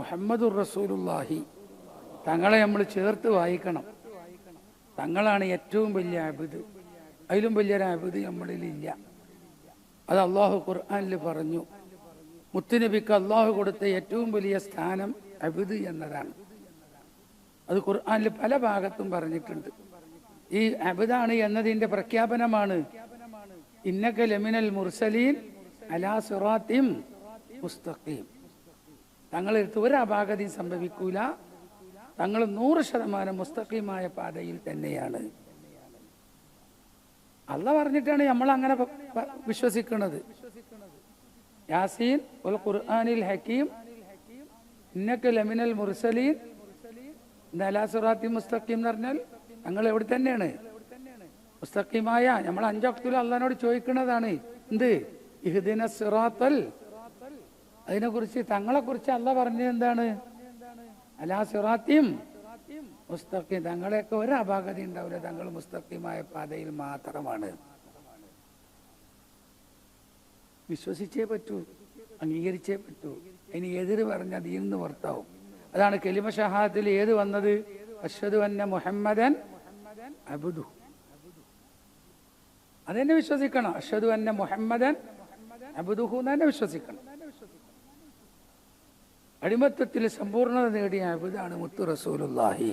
മുഹമ്മദുർ റസൂലുല്ലാഹി തങ്ങളെ നമ്മൾ ചേർത്ത് വായിക്കണം. തങ്ങളാണ് ഏറ്റവും വലിയ അബിദ്. അതിലും വലിയൊരു അബിദ് നമ്മളിലില്ല അത് അള്ളാഹു ഖുർആാനിൽ പറഞ്ഞു. മുത്തുനബിക്ക് അള്ളാഹു കൊടുത്ത ഏറ്റവും വലിയ സ്ഥാനം അബിദ് എന്നതാണ്. അത് ഖുർആാനിൽ പല ഭാഗത്തും പറഞ്ഞിട്ടുണ്ട്. ഈ അബിദാണ് എന്നതിന്റെ പ്രഖ്യാപനമാണ്. ഇന്നക ലമിനൽ മുർസലീൻ അലാ സുറാത്തിം മുസ്തഖീം. തങ്ങളെടുത്ത് ഒരു അപാകതയും സംഭവിക്കൂല. തങ്ങൾ നൂറ് ശതമാനം മുസ്തഖീമായ പാതയിൽ തന്നെയാണ്. അല്ല പറഞ്ഞിട്ടാണ് നമ്മൾ അങ്ങനെ വിശ്വസിക്കുന്നത് യാസീൻ ഉൽ ഖുർആനിൽ ഹക്കീം ഇന്നക ലമിനൽ മുർസലീൻ നലാസുറാത്തി മുസ്തഖീം എന്ന് പറഞ്ഞാൽ ഞങ്ങൾ എവിടെ തന്നെയാണ്. മുസ്തഖീമായ നമ്മൾ അഞ്ചൊക്തിൽ അള്ളഹാനോട് ചോദിക്കുന്നതാണ് എന്ത്? ഇഹ്ദിന സിറാത്തൽ അതിനെ കുറിച്ച് തങ്ങളെ കുറിച്ച് അല്ല പറഞ്ഞത് എന്താണ് അലാ സിറാത്തിയും മുസ്തഖിം തങ്ങളെയൊക്കെ ഒരു അപാകത ഉണ്ടാവില്ല. തങ്ങൾ മുസ്തഖിമായ പാതയിൽ മാത്രമാണ്. വിശ്വസിച്ചേ പറ്റൂ അംഗീകരിച്ചേ പറ്റൂ. ഇനി എതിര് പറഞ്ഞ ദീൻ നിന്ന് പുറത്താവും. അതാണ് കെലിമ ഷഹാദത്തിൽ ഏത് വന്നത്? അശ്വതു അന്ന മുഹമ്മദൻ അബുദു. അതെന്നെ വിശ്വസിക്കണം. അശ്വതു അന്ന മുഹമ്മദൻ അബുദുഹു എന്ന് വിശ്വസിക്കണം. അടിമത്തത്തിൽ സമ്പൂർണത നേടിയ അബുദാണ് മുത്തു റസൂലുല്ലാഹി